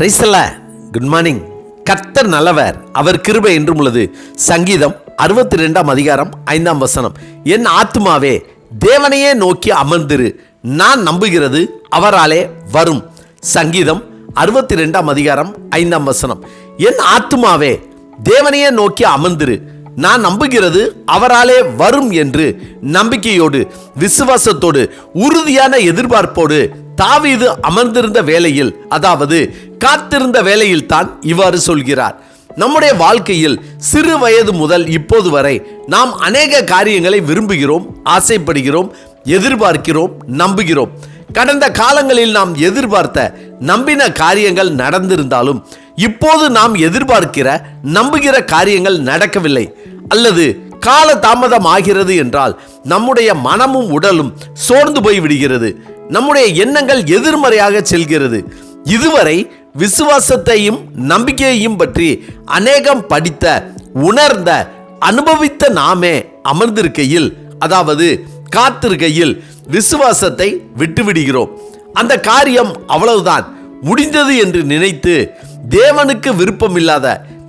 பிரைசல்ல good morning கர்த்தர் நல்லவர். அவர் கிருபை என்றும் உள்ளது. சங்கீதம் அறுபத்தி ரெண்டாம் அதிகாரம் ஐந்தாம் வசனம். என் ஆத்துமாவே தேவனையே நோக்கி அமர்ந்திரு. நான் நம்புகிறது அவராலே வரும். சங்கீதம் அறுபத்தி ரெண்டாம் அதிகாரம் ஐந்தாம் வசனம். என் ஆத்துமாவே தேவனையே நோக்கி அமர்ந்திரு. நான் நம்புகிறது அவராலே வரும் என்று நம்பிக்கையோடு விசுவாசத்தோடு உறுதியான எதிர்பார்ப்போடு தாவீது அமர்ந்திருந்த வேலையில் அதாவது காத்திருந்த வேலையில் தான் இவ்வாறு சொல்கிறார். நம்முடைய வாழ்க்கையில் சிறு வயது முதல் இப்போது வரை நாம் அநேக காரியங்களை விரும்புகிறோம் ஆசைப்படுகிறோம் எதிர்பார்க்கிறோம் நம்புகிறோம். கடந்த காலங்களில் நாம் எதிர்பார்த்த நம்பின காரியங்கள் நடந்திருந்தாலும் இப்போது நாம் எதிர்பார்க்கிற நம்புகிற காரியங்கள் நடக்கவில்லை. அல்லது கால தாமதம் ஆகிறது என்றால் நம்முடைய மனமும் உடலும் சோர்ந்து போய் விடுகிறது நம்முடைய எண்ணங்கள் எதிர்மறையாக செல்கிறது. இதுவரை விசுவாசத்தையும் நம்பிக்கையையும் பற்றி அநேகம் படித்த உணர்ந்த அனுபவித்த நாமே அமர்ந்திருக்கையில் அதாவது காத்திருக்கையில் விசுவாசத்தை விட்டுவிடுகிறோம். அந்த காரியம் அவ்வளவுதான். முடிந்தது என்று நினைத்து தேவனுக்கு விருப்பமில்லாத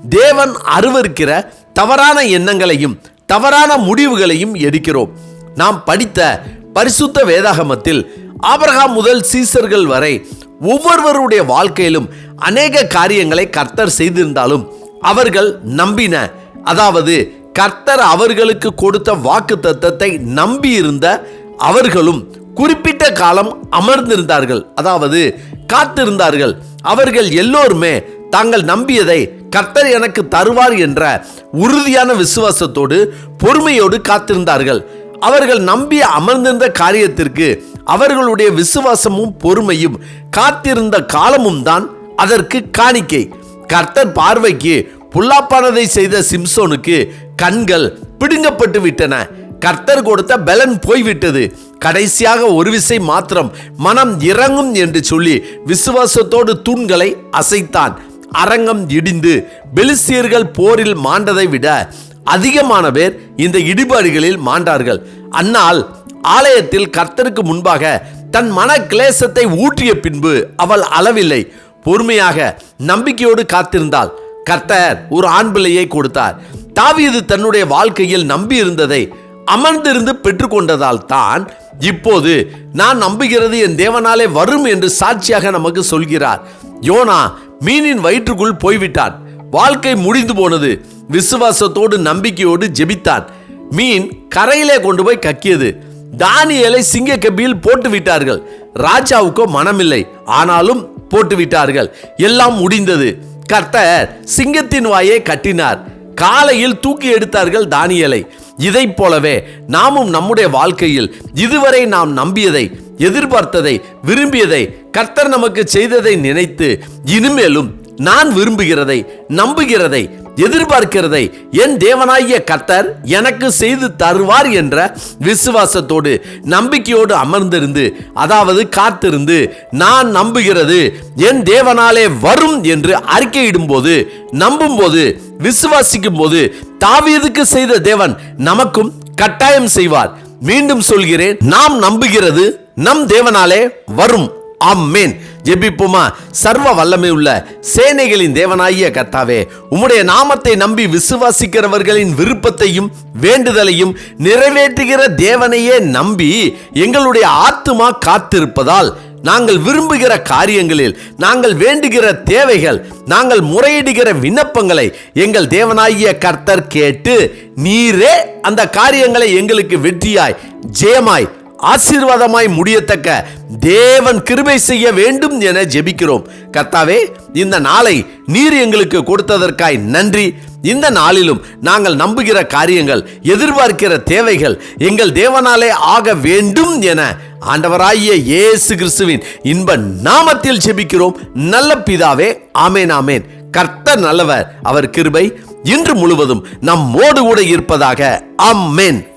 தேவன் அருவருக்கிற தவறான எண்ணங்களையும் தவறான முடிவுகளையும் எடுக்கிறோம். நாம் படித்த பரிசுத்த வேதாகமத்தில் ஆபரகாம் முதல் சீசர்கள் வரை ஒவ்வொருவருடைய வாழ்க்கையிலும் அநேக காரியங்களை கர்த்தர் செய்திருந்தாலும் அவர்கள் நம்பின அதாவது கர்த்தர் அவர்களுக்கு கொடுத்த வாக்கு தத்தத்தை நம்பியிருந்த அவர்களும் குறிப்பிட்ட காலம் அமர்ந்திருந்தார்கள். அதாவது காத்திருந்தார்கள். அவர்கள் எல்லோருமே தாங்கள் நம்பியதை கர்த்தர் எனக்கு தருவார் என்ற உறுதியான விசுவாசத்தோடு பொறுமையோடு காத்திருந்தார்கள். அவர்கள் நம்பி அமர்ந்திருந்த காரியத்திற்கு அவர்களுடைய விசுவாசமும் பொறுமையும் காத்திருந்த காலமும் தான் அதற்கு காணிக்கை. கர்த்தர் பார்வைக்கு புல்லாப்பானதை செய்த சிம்சோனுக்கு கண்கள் பிடுங்கப்பட்டு விட்டன. கர்த்தர் கொடுத்த பலன் போய்விட்டது. கடைசியாக ஒரு விசை மாத்திரம் மனம் இறங்கும் என்று சொல்லி விசுவாசத்தோடு தூண்களை அசைத்தான். அரங்கம் இடிந்து பெலிசியர்கள் போரில் மாண்டதை விட அதிகமான பேர் இந்த இடிபாடுகளில் மாண்டார்கள். அன்னால் ஆலயத்தில் கர்த்தருக்கு முன்பாக தன் மன கிளேசத்தை ஊற்றிய பின்பு அவள் அளவில்லை. பொறுமையாக நம்பிக்கையோடு காத்திருந்தாள். கர்த்தர் ஒரு ஆண் பிள்ளையை கொடுத்தார். தாவீது தன்னுடைய வாழ்க்கையில் நம்பியிருந்ததை அமர்ந்திருந்து பெற்றுக்கொண்டதால் தான் இப்போது நான் நம்புகிறது என் தேவனாலே வரும் என்று சாட்சியாக நமக்கு சொல்கிறார். யோனா மீனின் வயிற்றுக்குள் போய்விட்டான். வாழ்க்கை முடிந்து போனது. விசுவாசத்தோடு நம்பிக்கையோடு ஜெபித்தான். மீன் கரையிலே கொண்டு போய் கக்கியது. தானியலை சிங்க கபியில் போட்டு விட்டார்கள் ராஜாவுக்கோ மனமில்லை. ஆனாலும் போட்டு விட்டார்கள் எல்லாம் முடிந்தது. கர்த்தர் சிங்கத்தின் வாயை கட்டினார். காலையில் தூக்கி எடுத்தார்கள் தானியலை. இதைப் போலவே நாமும் நம்முடைய வாழ்க்கையில் இதுவரை நாம் நம்பியதை எதிர்பார்த்ததை விரும்பியதை கர்த்தர் நமக்கு செய்ததை நினைத்து இனிமேலும் நான் விரும்புகிறதை நம்புகிறதை எதிர்பார்க்கிறதை என் தேவனாகிய கர்த்தர் எனக்கு செய்து தருவார் என்ற விசுவாசத்தோடு நம்பிக்கையோடு அமர்ந்திருந்து அதாவது காத்திருந்து நான் நம்புகிறது என் தேவனாலே வரும் என்று அறிக்கையிடும்போது நம்பும்போது விசுவாசிக்கும் போது தாவீதுக்கு செய்த தேவன் நமக்கும் கட்டாயம் செய்வார். மீண்டும் சொல்கிறேன் நாம் நம்புகிறது நம் தேவனாலே வரும். ஆமென். ஜெபிப்போமா? சர்வ வல்லமை உள்ள சேனைகளின் தேவனாகிய கர்த்தாவே உம்முடைய நாமத்தை நம்பி விசுவாசிக்கிறவர்களின் விருப்பத்தையும் வேண்டுதலையும் நிறைவேற்றுகிற தேவனையே நம்பி எங்களுடைய ஆத்துமா காத்திருப்பதால் நாங்கள் விரும்புகிற காரியங்களில் நாங்கள் வேண்டுகிற தேவைகள் நாங்கள் முறையிடுகிற விண்ணப்பங்களை எங்கள் தேவனாகிய கர்த்தர் கேட்டு நீரே அந்த காரியங்களை எங்களுக்கு வெற்றியாய் ஜெயமாய் ஆசீர்வாதமாய் முடியத்தக்க தேவன் கிருபை செய்ய வேண்டும் என ஜெபிக்கிறோம். கர்த்தாவே இந்த நாளை நீர் எங்களுக்கு கொடுத்ததற்காய் நன்றி. இந்த நாளிலும் நாங்கள் நம்புகிற காரியங்கள் எதிர்பார்க்கிற தேவைகள் எங்கள் தேவனாலே ஆக வேண்டும் என ஆண்டவராகிய இயேசு கிறிஸ்துவின் இன்ப நாமத்தில் ஜெபிக்கிறோம். நல்ல பிதாவே ஆமேன் ஆமேன். கர்த்தர் நல்லவர் அவர் கிருபை இன்று முழுவதும் நம்மோடு கூட இருப்பதாக அம்மேன்